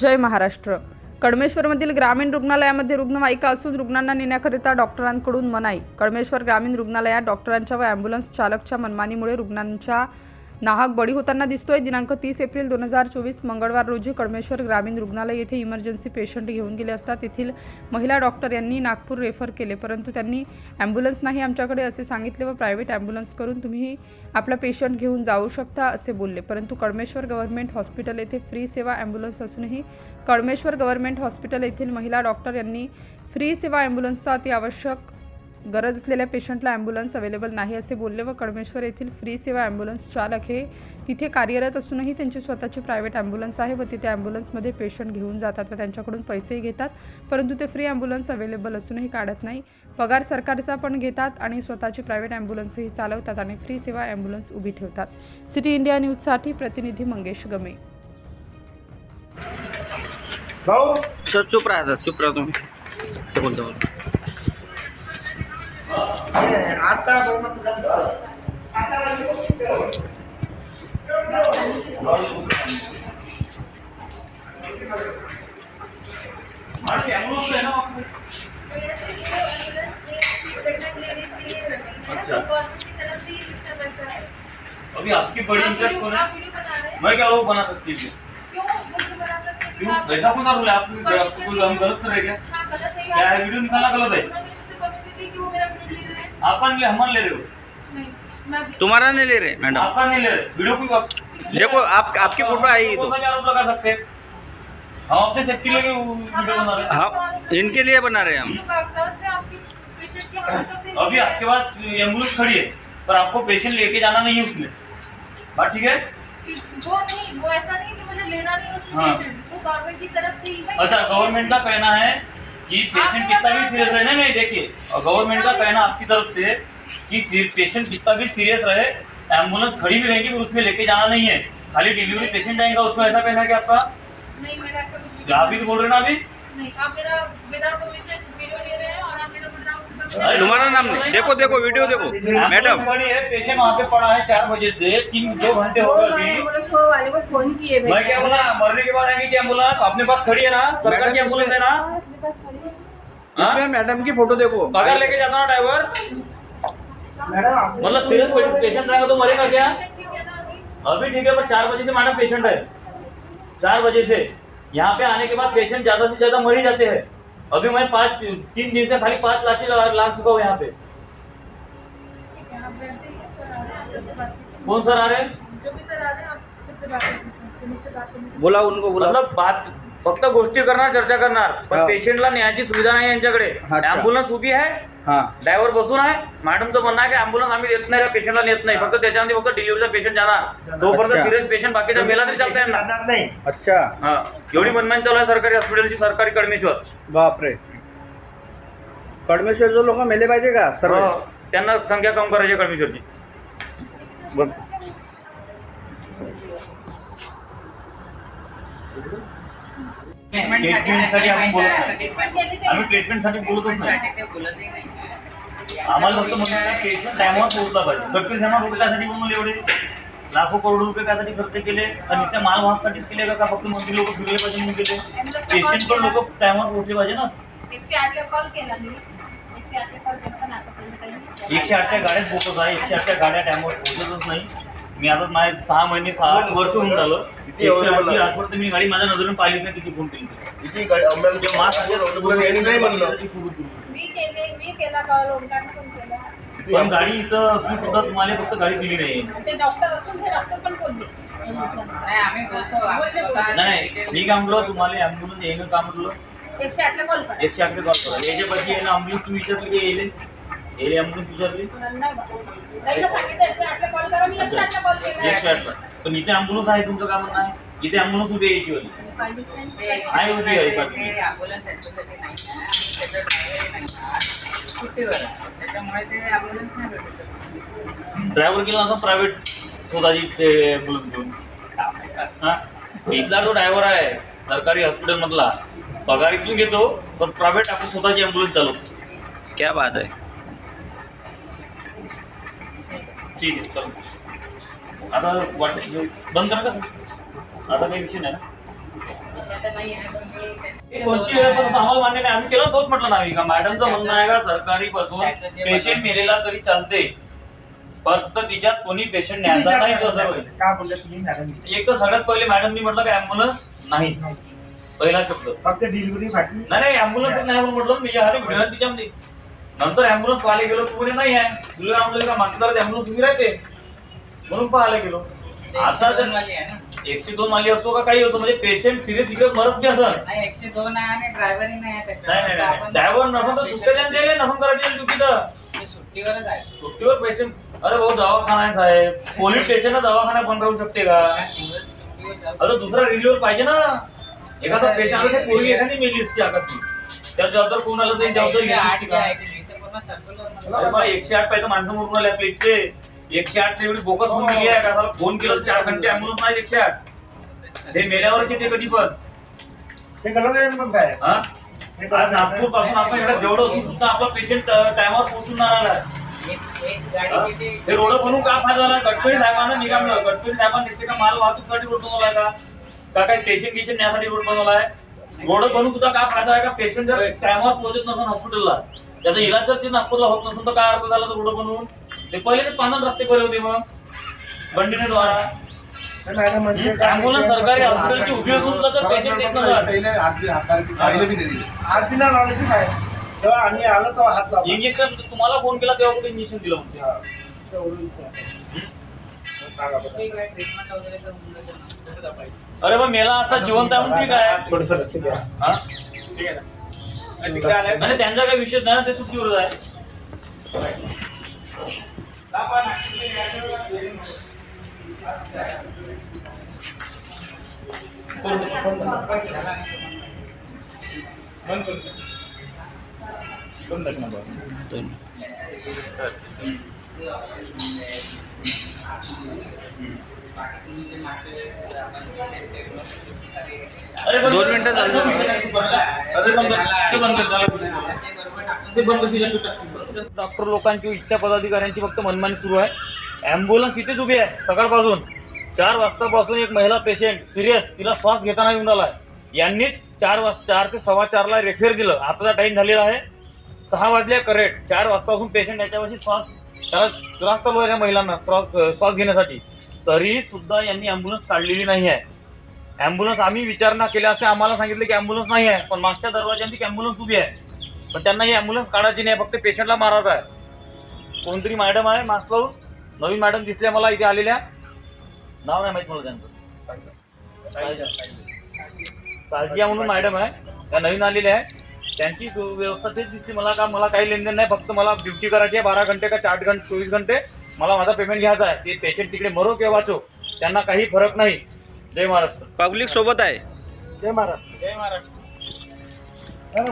जय महाराष्ट्र. कडमेश्वरमधील ग्रामीण रुग्णालयामध्ये रुग्णवाहिका असून रुग्णांना नेण्याकरिता डॉक्टरांकडून मनाई. कडमेश्वर ग्रामीण रुग्णालयात डॉक्टरांच्या व ॲम्ब्युलन्स चालकच्या मनमानीमुळे रुग्णांच्या नाहक बळी होताना दिसतोय. दिनांक तीस एप्रिल दोन हजार चोवीस मंगळवार रोजी कडमेश्वर ग्रामीण रुग्णालय येथे इमर्जन्सी पेशंट घेऊन गेले असता तेथील महिला डॉक्टर यांनी नागपूर रेफर केले. परंतु त्यांनी ॲम्ब्युलन्स नाही आमच्याकडे असे सांगितले व प्रायव्हेट ॲम्ब्युलन्स करून तुम्ही आपला पेशंट घेऊन जाऊ शकता असे बोलले. परंतु कडमेश्वर गव्हर्नमेंट हॉस्पिटल येथे फ्री सेवा ॲम्ब्युलन्स असूनही कडमेश्वर गव्हर्नमेंट हॉस्पिटल येथील महिला डॉक्टर यांनी फ्री सेवा ॲम्ब्युलन्सचा अति आवश्यक गरज असलेल्या पेशंटला ॲम्ब्युलन्स अवेलेबल नाही असे बोलले व कडमेश्वर येथील फ्री सेवा ॲम्ब्युलन्स चालक हे तिथे कार्यरत असूनही त्यांची स्वतःची प्रायव्हेट ॲम्ब्युलन्स आहे व तिथे ॲम्ब्युलन्समध्ये पेशंट घेऊन जातात व त्यांच्याकडून पैसेही घेतात. परंतु ते फ्री ॲम्ब्युलन्स अवेलेबल असूनही काढत नाही. पगार सरकारचा पण घेतात आणि स्वतःची प्रायव्हेट ॲम्ब्युलन्सही चालवतात आणि फ्री सेवा ॲम्ब्युलन्स उभी ठेवतात. सिटी इंडिया न्यूजसाठी प्रतिनिधी मंगेश गमे. सर चुप राहा सर चुप राहा तुम्ही. ते बोलतो बोलतो. आता अभी आपकी बड़ी इज़्ज़त कौन है? मैं क्या वो बना सकती हूँ? क्यों? ऐसा कौन रूल है? आपको कोई हम गलत कर रहे क्या? क्या वीडियो निकालना गलत है? आपका नहीं ले हम ले रहे हो। तुम्हारा नहीं ले रहे मैडम। आपका नहीं ले रहे वीडियो को देखो आप आपकी फ़ोटो आई तो। तो आरोप लगा सकते हैं। हम अपने सेफ्टी वो वीडियो बना रहे हैं। हम इनके लिए बना रहे हैं हम। अभी आपके पास एंबुलेंस खड़ी है पर आपको पेशेंट लेके जाना नहीं है उसमें बात ठीक है? वो नहीं वो ऐसा नहीं कि मुझे लेना नहीं है उसमें हाँ। पेशेंट वो गवर्नमेंट की तरफ़ से ही है। अच्छा गवर्नमेंट का कहना है कि पेशेंट कितना भी सीरियस रहे। नहीं नहीं देखिए गवर्नमेंट का कहना आपकी तरफ़ से कि पेशेंट कितना भी सीरियस रहे एंबुलेंस खड़ी भी रहेगी पर उसमें लेके जाना नहीं है। खाली डिलीवरी पेशेंट आएगा उसमें ऐसा कहना है कि आपका नहीं मेरा ऐसा कुछ भी आप भी तो बोल रहे ना अभी। नहीं आप मेरा विदाउट परमिशन वीडियो ले रहे हैं और आप मेरा तुम्हारा नाम नहीं। देखो देखो वीडियो देखो। मैडम है पेशेंट वहाँ पे पड़ा है चार बजे से तीन दो घंटे हो गए फ़ोन किए मैं क्या बोला मरने के बाद आएँगे क्या एंबुलेंस अपने पास खड़ी है ना सरकार की एंबुलेंस है ना? हाँ? इसमें मैडम की फ़ोटो देखो। पगार लेके जाता ना ड्राइवर मतलब सीरियस पेशेंट रहेगा तो मरेगा क्या? अभी? ठीक है पर चार बजे से मैडम पेशेंट है। चार बजे से। यहाँ पे आने के बाद पेशेंट ज़्यादा से ज़्यादा मर ही जाते हैं। अभी मैं पाँच तीन दिन से खाली पाँच लाशें ला चुका हूँ यहाँ पे। कौन सर आ रहे हैं? करने बोला उनको बोला मतलब बात फक्त गोष्टी करणार चर्चा करना। पण हा. पेशंटला न्यायाची सुविधा नाही यांच्याकडे. ॲम्ब्युलन्स उभी आहे हाँ? ड्रायव्हर बसून आहे. मॅडमचं म्हणणं आहे की ॲम्ब्युलन्स आम्ही देत नाही का पेशंटला नेत नाही. फक्त त्याच्यामध्ये फक्त डिलिव्हरीचा पेशंट जाणार. तोपर्यंत अच्छा. सिरियस पेशंट बाकीचा मेला तरी चालता यांना. जाणार नाही. अच्छा. हा. एवढी मनमानी चालू आहे सरकारी हॉस्पिटलची सरकारी कडमेश्वर बापरे. कडमेश्वरचे लोक मेले पाहिजे का सर्व? हो, त्यांना संख्या कम करायची आहे कडमेश्वरची बघ. ट्रीटमेंटसाठी आपण बोलत नाही. आम्ही ट्रीटमेंटसाठी बोलतच नाही. आम्हाला फक्त म्हणून पेशंट टायमावर पोहोचला पाहिजे. कटकरी टायमावर एवढे. लाखो करोड रुपये त्यासाठी खर्च केले. आणि त्या माल वाहकसाठी केले का? फक्त मंत्री लोक फिरले पाहिजे मी केले? पेशंट पण लोक टायमावर पोहोचले पाहिजे ना. एकशे आठला कॉल केला मी. एकशे आठच्या गाड्याच पोहोचत आहे. एकशे आठच्या गाड्या टायमावर पोहोचतच नाही. मी आता माझे सहा महिने सहा आठ वर्ष होऊन झालं. किती एकशे available आठची आहे? आठपर्यंत मी गाडी माझ्या नजरेने पाहिली नाही किती फोन केली किती गाडी? जे नाही म्हणलं मी केले मी केला कॉल पण केला. किती पण गाडी इथं असून सुद्धा तुम्हाला फक्त गाडी दिली नाही. आणि ते डॉक्टर असून ते डॉक्टर पण बोलले. बोलले, बोलले. नाही मी काय म्हटलं तुम्हाला ॲम्ब्युलन्स येणं का म्हटलं एकशे आठला कॉल करा. एकशे आठला कॉल करा. याच्यापैकी ॲम्ब्युलन्स तुम्ही विचारली की येईल? येईल ॲम्ब्युलन्स विचारली नाही बा. ताईला सांगितलं एकशे आठला कॉल करा मी एकशे आठला कॉल केला एकशे आठला पण इथे ॲम्ब्युलन्स आहे तुमचं काय म्हणणं आहे इथे ॲम्ब्युलन्स उभी यायची नाही. आहे उभी आहे बाकी. त्याच्यामुळे ते ॲम्ब्युलन्स नाही भेटू शकत ड्रायव्हर गेला असं प्रायव्हेट स्वतःची ते ॲम्ब्युलन्स घेऊन. हा? इथला जो ड्रायव्हर आहे सरकारी हॉस्पिटलमधला पगार इथून घेतो पण प्रायव्हेट आपण स्वतःची ॲम्ब्युलन्स चालवतो. क्या बात है ठीक आहे चलो. आता वाटत बंद करा का? आता काही विषय नाही ना. पण मी त्याच्या- हे कोणची वेळ पण आम्हाला मान्य नाही. आम्ही केलं तोच म्हटलं नाही का मॅडमचं म्हणणं आहे का सरकारी बसून पेशंट. मेलेला तरी चालते. फक्त तिच्यात कोणी पेशंट न्यायचा नाही एक तर सगळ्यात पहिले मॅडमनी म्हटलं की ऍम्ब्युलन्स नाही. पहिला शब्द. फक्त डिलिव्हरीसाठी नाही नाही ऍम्ब्युलन्स नाही. म्हणून म्हटलं. मी तिच्यामध्ये. नंतर ऍम्ब्युलन्स पाहायला गेलो तू म्हणे नाही आहे. तुला म्हणलं का मागच्या ऍम्ब्युलन्स तुम्ही राहते. म्हणून पाहायला गेलो. आता एकशे दोन जर एकशे दोन वाली असो का काही असो म्हणजे पेशंट सिरियस इकडे मरत बी असं. नाही एकशे दोन आहे आणि ड्रायव्हरही नाही आहे. नाही नाही नाही ड्रायव्हर नसून तर द्यायला दिले नसून करायचे ड्युटी तर ते सुट्टीवरच आहे. सुट्टीवर पेशंट अरे भाऊ दवाखाना आहे साहेब. पोलीस स्टेशन दवाखाना बंद राहू शकते का? त्या दिवस सुट्टीवर जाऊ. अरे दुसरा रिल्युअर पाहिजे ना. एखादा पेशंट आला पोरगी एखादी मेली असते आकाशी त्या जबाबदार कोण आलं तर एकशे आठ जे आहे जबाबदारी ते एकशे आठ पाहिजे माणसं मरून आले आपल्या इथचे एकशे आठ एवढी बोकस होऊन गेली आहे का फोन केलं चार घंटे अँब्युलन्स नाही एकशे आठ. ते मेल्यावरचे ते कधी पण? गलत आहे मग काय? हा? आज नागपूरपासून आपण इकडे जेवढं असून सुद्धा आपला पेशंट टायमावर पोहोचून आला हा? हे रोड बनवून का फायदा झाला? गडकरी साहेबांना निघालं. गडकरी साहेबांनी का माल वाहतूकसाठी रोड बनवलाय का? का काही पेशंट गिशंट न्यासाठी रोड बनवलाय? रोड बनवून सुद्धा काय फायदा आहे का? पेशंट जर टायमावर पोहोचत नसेल हॉस्पिटलला त्याचा इलाज जर ते नागपूरला होत नसेल तर काय अर्थ झाला तर रोड बनवून ते पहिले ते पांढर रस्ते पहिले होते मग बंडीने द्वारा मॅडम म्हणजे सरकारी हॉस्पिटलची उभी असून सुद्धा तर पेशंट येत नसतात आरती ना लावण्याची काय तेव्हा आम्ही आलो तेव्हा हात लावला इंजेक्शन तुम्हाला फोन केला तेव्हा कुठे इंजेक्शन दिलं म्हणते हा. सांगा बरं. अरे मग मेला आता जिवंत आहे म्हणून ठीक आहे थोडंसं लक्ष द्या हा? ठीक आहे ना. आणि त्यांचा काही विषय नाही ना, ते सुट्टीवर आहे. अरे पण- दोन मिनिटं चालू अरे बंद कर. ते बंद कर, झालं. ते बरोबर टाकून ते बंद कर, तिला तू टाक. डॉक्टर लोकांची इच्छा पदाधिकाऱ्यांची फक्त मनमानी सुरू आहे. ॲम्ब्युलन्स इथेच उभी आहे सकाळपासून. चार वाजतापासून एक महिला पेशंट सिरियस तिला श्वास घेताना येऊन आला यांनीच चार वाजता चार ते सव्वा चारला रेफर दिलं. आताचा टाइम झालेला आहे. सहा वाजले करेक्ट चार वाजतापासून पेशंट याच्यावरची श्वास त्याला त्रास चालू आहे त्या महिलांना श्वास श्वास घेण्यासाठी. तरी सुद्धा यांनी ॲम्ब्युलन्स काढलेली नाही आहे ॲम्ब्युलन्स आम्ही विचारणा केल्या असते आम्हाला सांगितलं की ॲम्ब्युलन्स नाही आहे पण मागच्या दरवाज्यांची ॲम्ब्युलन्स उभी आहे. पण त्यांना ही ॲम्ब्युलन्स काढायची नाही फक्त पेशंटला मारायचा आहे. कोणतरी मॅडम आहे मास्क लावून. नवीन मॅडम दिसल्या मला इथे आलेल्या. नाव नाही माहीत मला त्यांचं. साजिया म्हणून मॅडम आहे. त्या नवीन आलेल्या आहे. त्यांची सु- व्यवस्था तेच दिसते. मला का मला काही लेनदेन नाही. फक्त मला ड्युटी करायची आहे. बारा घंटे का चार घंटे चोवीस घंटे. मला माझा पेमेंट घ्यायचा आहे. ते पेशंट तिकडे मरो किंवा वाचो त्यांना काही फरक नाही. जय महाराष्ट्र. पब्लिक सोबत आहे. जय महाराज जय महाराष्ट्र.